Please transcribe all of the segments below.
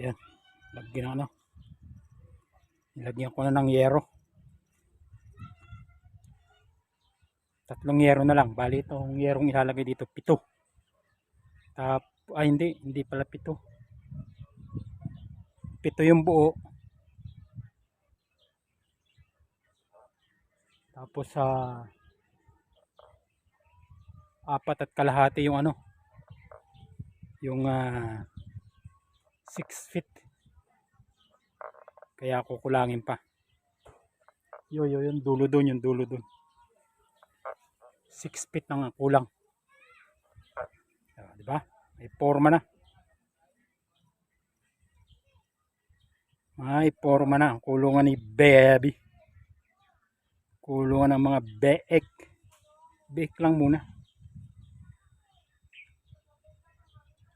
Yan. Lagyan ano. Nilagyan ko na ng yero. Tatlong yero na lang. Bali itong yerong ilalagay dito. Pito. Tap, ay hindi. Hindi pala pito. Pito yung buo. Tapos sa apat at kalahati yung ano. Yung ah 6 feet. Kaya kukulangin pa. Yo, yo, yung dulo doon, yung dulo doon. 6 feet ang kulang. Ah, di ba? May forma na. May forma na. Kulungan ni baby. Kulungan ng mga beek. Beek lang muna.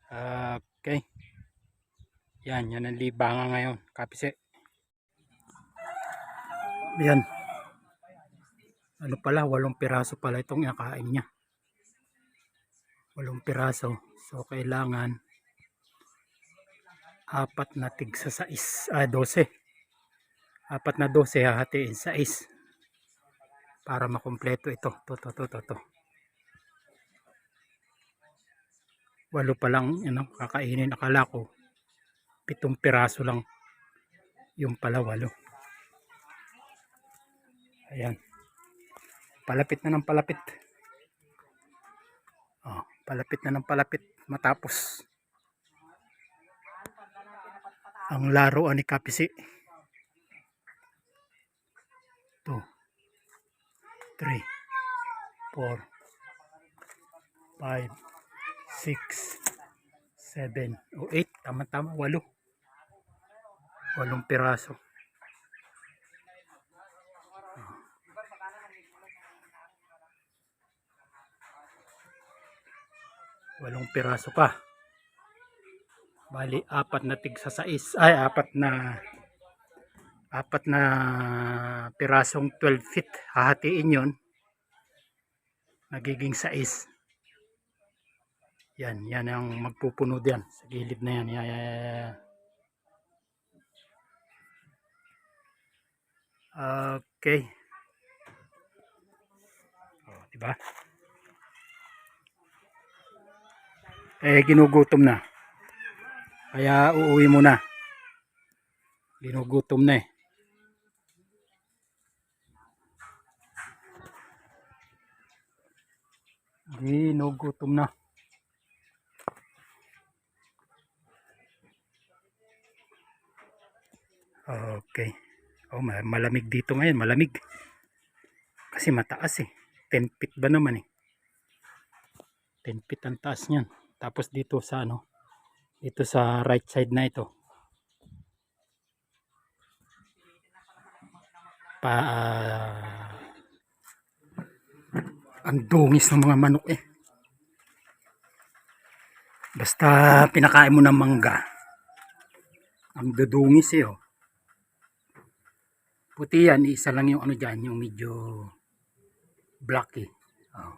Okay. Yan, yan ang libangan ngayon. Kapise. Yan. Ano pala, walong piraso pala itong nakain niya. Walong piraso. So, kailangan apat na tig sa sais. Ah, 12. Apat na 12 hahatiin sa is. Para makumpleto ito. To, to, to, to, to. Walo pa lang, ano, kakainin. Akala ko, pitong piraso lang yung pala walo ayan. Palapit na ng palapit. Oh, palapit na ng palapit. Matapos. Ang laruan ni Kapisi. 2 3 4 5 6 7 o 8 tama tama. 8 walong piraso. Walong piraso pa. Bali apat na tig sa sais ay apat na apat na pirasong 12 feet. Hahatiin yon nagiging sais yan yan ang magpupuno diyan sa gilid na yan yan, yan, yan, okay. Oh, diba eh ginugutom na. Kaya uuwi mo na ginugutom na eh. Ginugutom na. Okay oh ma- malamig dito ngayon malamig. Kasi mataas eh. 10 feet ba naman eh. 10 feet ang taas niyan. Tapos dito sa ano dito sa right side na ito. Pa ah, ang dungis ng mga manok eh. Basta pinakain mo ng mangga. Ang dudungis eh oh puti yan isa lang yung ano dyan yung medyo black eh oh.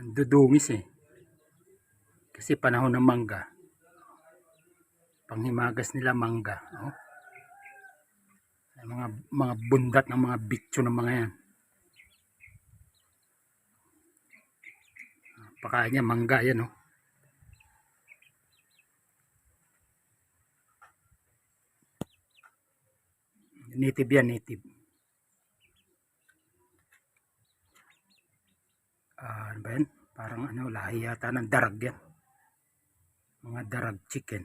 ang dudungis eh kasi panahon ng mangga. Panghimagas nila mangga. Oh. Mga mga bundat ng mga bitso ng mga yan. Pakain niya mangga yan oh. Native yan, native. Ah, ano ba yan? Parang ano, lahi yata ng darag yan mga darag chicken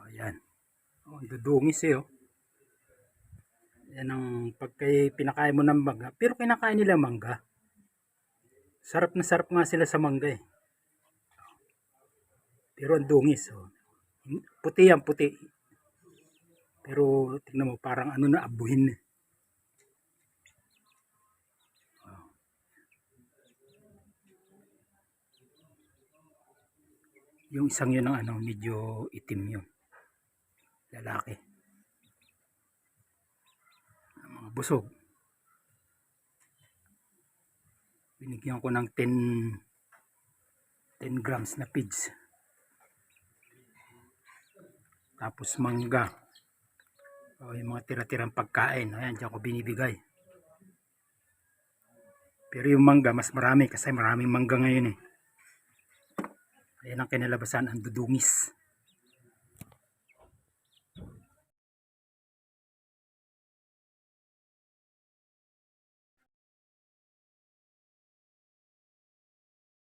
oh, yan oh, ang dudungis eh oh. yan ang pagka pinakain mo ng mangga pero kinakain nila mangga sarap na sarap nga sila sa mangga eh pero ang dungis oh. puti yan puti pero tingnan mo parang ano na abuhin yung isang yun ang ano medyo itim yun. Lalaki. Ang mga busog. Binigyan ko ng 10 10 grams na pids Tapos mangga. O yung mga tira-tirang pagkain. Ayan, dyan ko binibigay. Pero yung mangga, mas marami kasi maraming mangga ngayon eh. Ayan ang kinalabasan, ang dudungis.